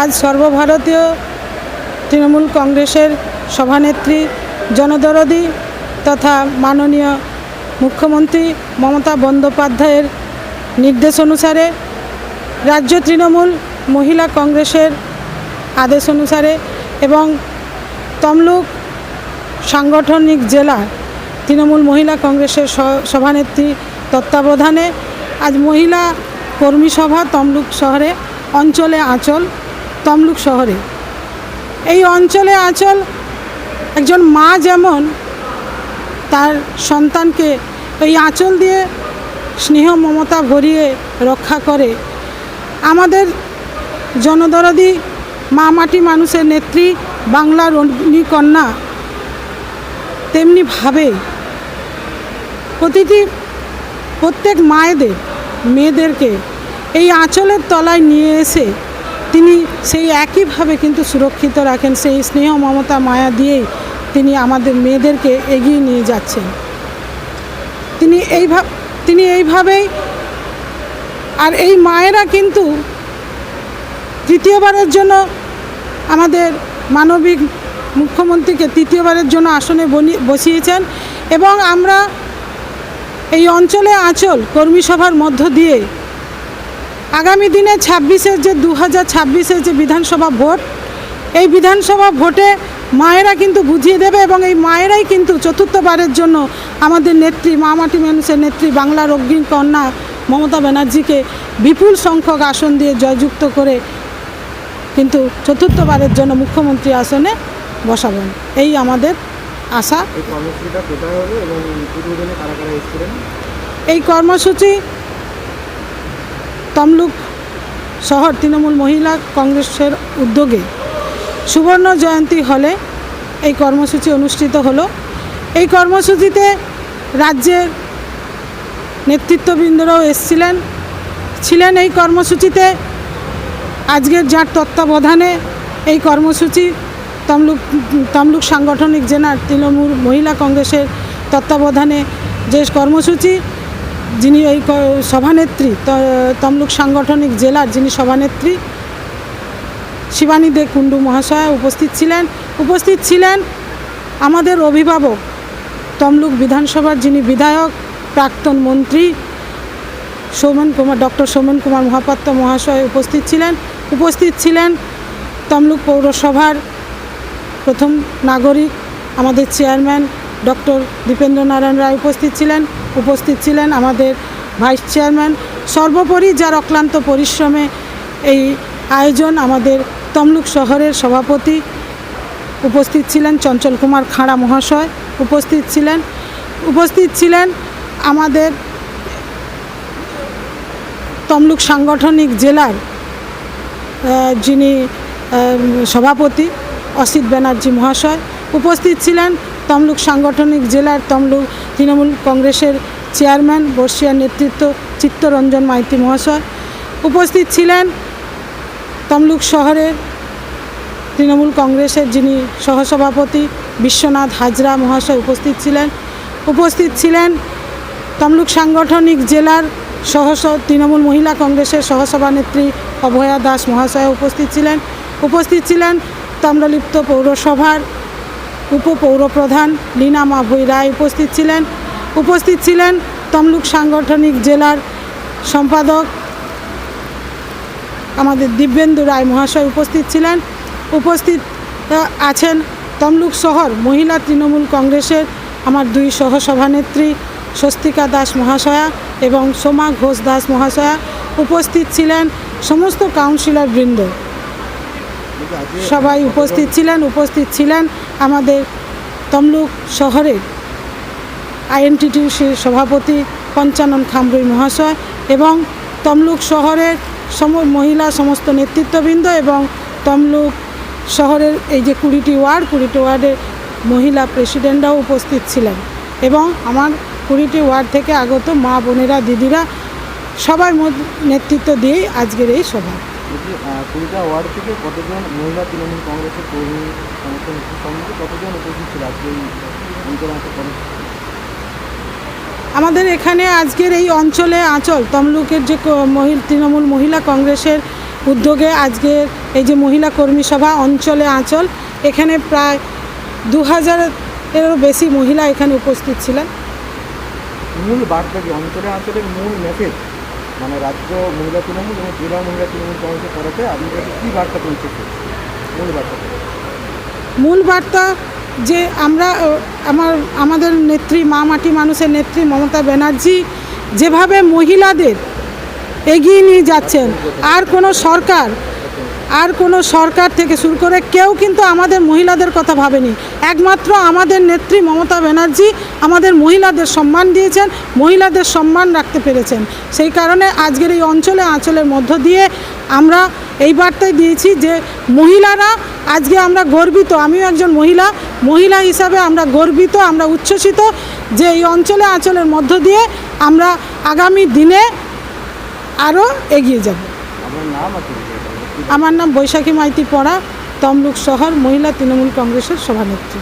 আজ সর্বভারতীয় তৃণমূল কংগ্রেসের সভানেত্রী, জনদরদি তথা মাননীয় মুখ্যমন্ত্রী মমতা বন্দ্যোপাধ্যায়ের নির্দেশ অনুসারে রাজ্য তৃণমূল মহিলা কংগ্রেসের আদেশ অনুসারে এবং তমলুক সাংগঠনিক জেলা তৃণমূল মহিলা কংগ্রেসের সভানেত্রী তত্ত্বাবধানে আজ মহিলা কর্মী সভা তমলুক শহরে অঞ্চলে আঁচল তমলুক শহরে। এই অঞ্চলে আঁচল একজন মা যেমন তার সন্তানকে এই আঁচল দিয়ে স্নেহ, মমতা ভরিয়ে রক্ষা করে, আমাদের জনদরদি মা মাটি মানুষের নেত্রী, বাংলার অগ্নিকন্যা তেমনিভাবে প্রতিটি প্রত্যেক মায়েদের, মেয়েদেরকে এই আঁচলের তলায় নিয়ে এসে তিনি সেই একইভাবে কিন্তু সুরক্ষিত রাখেন, সেই স্নেহ মমতা মায়া দিয়েই তিনি আমাদের মেয়েদেরকে এগিয়ে নিয়ে যাচ্ছেন। তিনি এইভাবে তিনি এইভাবেই আর এই মায়েরা কিন্তু তৃতীয়বারের জন্য আমাদের মানবিক মুখ্যমন্ত্রীকে তৃতীয়বারের জন্য আসনে বসিয়েছেন এবং আমরা এই অঞ্চলে আঁচল কর্মী সভার মধ্য দিয়ে আগামী দিনে ছাব্বিশের যে দু হাজার ছাব্বিশের যে বিধানসভা ভোট এই বিধানসভা ভোটে মায়েরা কিন্তু বুঝিয়ে দেবে এবং এই মায়েরাই কিন্তু চতুর্থবারের জন্য আমাদের নেত্রী মা মাটি মানুষের নেত্রী বাংলার অগ্নি কন্যা মমতা ব্যানার্জিকে বিপুল সংখ্যক আসন দিয়ে জয়যুক্ত করে কিন্তু চতুর্থবারের জন্য মুখ্যমন্ত্রী আসনে বসাবেন। এই আমাদের আশা। এই কর্মসূচিটা কোথায় হলো এবং উদ্বোধনে কারা কারা এসেছিলেন এই কর্মসূচি তমলুক শহর তৃণমূল মহিলা কংগ্রেসের উদ্যোগে সুবর্ণ জয়ন্তী হলে এই কর্মসূচি অনুষ্ঠিত হলো। এই কর্মসূচিতে রাজ্যের নেতৃত্ববৃন্দরাও এসছিলেন। ছিলেন এই কর্মসূচিতে আজকের যার তত্ত্বাবধানে এই কর্মসূচি তমলুক তমলুক সাংগঠনিক জেলার তৃণমূল মহিলা কংগ্রেসের তত্ত্বাবধানে যে কর্মসূচি যিনি এই সভানেত্রী তমলুক সাংগঠনিক জেলার যিনি সভানেত্রী, শিবানী দে কুণ্ডু মহাশয়া উপস্থিত ছিলেন। উপস্থিত ছিলেন আমাদের অভিভাবক, তমলুক বিধানসভার যিনি বিধায়ক, প্রাক্তন মন্ত্রী সৌমেন কুমার, ডক্টর সৌমেন কুমার মহাপাত্র মহাশয় উপস্থিত ছিলেন। উপস্থিত ছিলেন তমলুক পৌরসভার প্রথম নাগরিক, আমাদের চেয়ারম্যান ডক্টর দীপেন্দ্র নারায়ণ রায় উপস্থিত ছিলেন উপস্থিত ছিলেন আমাদের ভাইস চেয়ারম্যান। সর্বোপরি যার অক্লান্ত পরিশ্রমে এই আয়োজন আমাদের তমলুক শহরের সভাপতি উপস্থিত ছিলেন, চঞ্চল কুমার খাঁড়া মহাশয় উপস্থিত ছিলেন। উপস্থিত ছিলেন আমাদের তমলুক সাংগঠনিক জেলার যিনি সভাপতি অসিত ব্যানার্জি মহাশয়। উপস্থিত ছিলেন তমলুক সাংগঠনিক জেলার তমলুক তৃণমূল কংগ্রেসের চেয়ারম্যান বর্ষিয়ার নেতৃত্ব চিত্তরঞ্জন মাইতি মহাশয় উপস্থিত ছিলেন তমলুক শহরের তৃণমূল কংগ্রেসের যিনি সহসভাপতি বিশ্বনাথ হাজরা মহাশয় উপস্থিত ছিলেন। উপস্থিত ছিলেন তমলুক সাংগঠনিক জেলার সহ তৃণমূল মহিলা কংগ্রেসের সহসভানেত্রী অভয়া দাস মহাশয় উপস্থিত ছিলেন। উপস্থিত ছিলেন তাম্রলিপ্ত পৌরসভার উপপৌরপ্রধান লীনা মাভৈ রায় উপস্থিত ছিলেন। উপস্থিত ছিলেন তমলুক সাংগঠনিক জেলার সম্পাদক আমাদের দিব্যেন্দু রায় মহাশয় উপস্থিত ছিলেন। উপস্থিত আছেন তমলুক শহর মহিলা তৃণমূল কংগ্রেসের আমার দুই সহসভানেত্রী স্বস্তিকা দাস মহাশয়া এবং সোমা ঘোষ দাস মহাশয়া উপস্থিত ছিলেন সমস্ত কাউন্সিলর বৃন্দ সবাই উপস্থিত ছিলেন উপস্থিত ছিলেন। আমাদের তমলুক শহরের আইএনটিটির সভাপতি পঞ্চানন খামরুই মহাশয় এবং তমলুক শহরের সম, মহিলা সমস্ত নেতৃত্ববৃন্দ এবং তমলুক শহরের এই যে কুড়িটি ওয়ার্ড, কুড়িটি ওয়ার্ডের মহিলা প্রেসিডেন্টরাও উপস্থিত ছিলেন এবং আমার কুড়িটি ওয়ার্ড থেকে আগত মা বোনেরা দিদিরা সবাই নেতৃত্ব দিয়েই আজকের এই সভা। কুড়িটা ওয়ার্ড থেকে কতজন মহিলা তৃণমূল কংগ্রেসের কর্মী নেতৃত্ব সম্বন্ধে কতজন উপস্থিত ছিল আজকে এই আমাদের এখানে আজকের এই অঞ্চলে আঁচল তমলুকের যে তৃণমূল মহিলা কংগ্রেসের উদ্যোগে আজকে এই যে মহিলা কর্মী সভা অঞ্চলে আঁচল এখানে প্রায় দু হাজারেরও বেশি মহিলা এখানে উপস্থিত ছিলেন। মূল বার্তা কি? অঞ্চলে অঞ্চলের মূল মেসেজ মানে রাজ্য মহিলা তৃণমূল এবং জেলা মহিলা তৃণমূল কংগ্রেসের তরফে আপনি কী বার্তা পৌঁছেছে মূল বার্তা মূল বার্তা যে আমরা আমার, আমাদের নেত্রী, মা মাটি মানুষের নেত্রী মমতা ব্যানার্জি যেভাবে মহিলাদের এগিয়ে নিয়ে যাচ্ছেন, আর কোনো সরকার আর কোনো সরকার থেকে শুরু করে কেউ কিন্তু আমাদের মহিলাদের কথা ভাবেনি। একমাত্র আমাদের নেত্রী মমতা ব্যানার্জি আমাদের মহিলাদের সম্মান দিয়েছেন, মহিলাদের সম্মান রাখতে পেরেছেন। সেই কারণে আজকের এই অঞ্চলে আঁচলের মধ্য দিয়ে আমরা এই বার্তায় দিয়েছি যে মহিলারা আজকে আমরা গর্বিত, আমিও একজন মহিলা মহিলা হিসাবে আমরা গর্বিত, আমরা উচ্ছ্বসিত যে এই অঞ্চলে আঁচলের মধ্য দিয়ে আমরা আগামী দিনে আরও এগিয়ে যাব। আপনার নাম আমার নাম বৈশাখী মাইতি পড়া তমলুক শহর মহিলা তৃণমূল কংগ্রেসের সভানেত্রী।